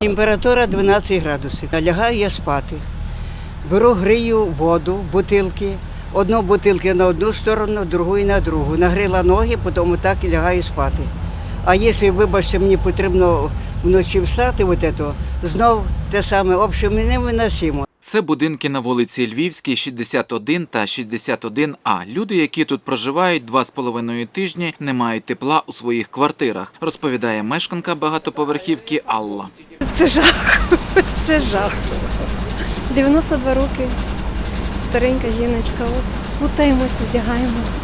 Температура 12 градусів. Лягаю я спати. Беру грію воду, бутилки. Одну бутилки на одну сторону, другу на другу. Нагрила ноги, потім так і лягаю спати. А якщо, вибачте, мені потрібно вночі встати, от это, знов те саме обще мене виносимо. Це будинки на вулиці Львівській, 61 та 61А. Люди, які тут проживають два з половиною тижні, не мають тепла у своїх квартирах, розповідає мешканка багатоповерхівки Алла. Це жах. Це жах. 92 роки. Старенька жіночка. От гутаємось, вдягаємось.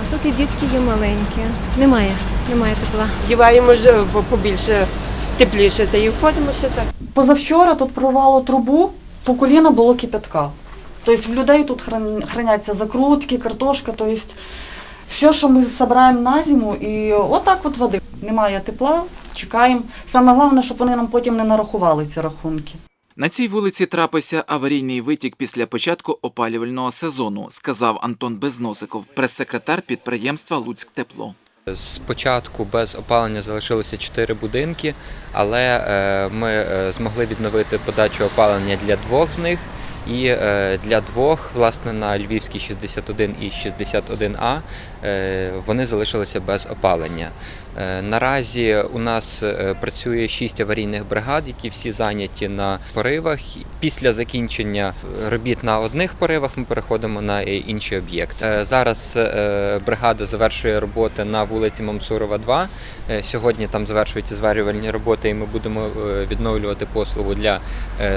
А тут і дітки є маленькі. Немає, немає тепла. Вдіваємося побільше тепліше та й входимо ще так. Позавчора тут прорвало трубу, по коліна було кипятка. Тобто в людей тут храняться закрутки, картошка, тобто все, що ми збираємо на зиму, і отак от води. Немає тепла, чекаємо. Саме головне, щоб вони нам потім не нарахували ці рахунки. На цій вулиці трапився аварійний витік після початку опалювального сезону, сказав Антон Безносиков, прес-секретар підприємства Луцьктепло. Спочатку без опалення залишилося 4 будинки, але е, ми е, змогли відновити подачу опалення для двох з них. І е, для двох, власне, на Львівській 61 і 61А е, вони залишилися без опалення. Е, Наразі у нас е, працює 6 аварійних бригад, які всі зайняті на поривах. Після закінчення робіт на одних поривах ми переходимо на е, інші об'єкти. Е, Зараз бригада завершує роботи на вулиці Мамсурова, 2. Е, Сьогодні там завершуються зварювальні роботи, і ми будемо відновлювати послугу для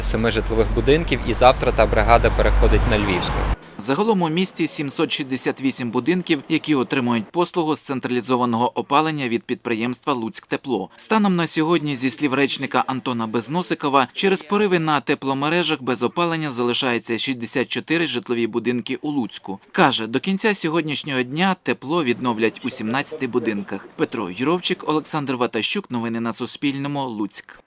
семи житлових будинків. І завтра та бригада переходить на Львівську. Загалом у місті 768 будинків, які отримують послугу з централізованого опалення від підприємства Луцьктепло. Станом на сьогодні, зі слів речника Антона Безносикова, через пориви на тепломережах без опалення залишається 64 житлові будинки у Луцьку. Каже, до кінця сьогоднішнього дня тепло відновлять у 17 будинках. Петро Юровчик, Олександр Ватащук. Новини на Суспільному. Луцьк.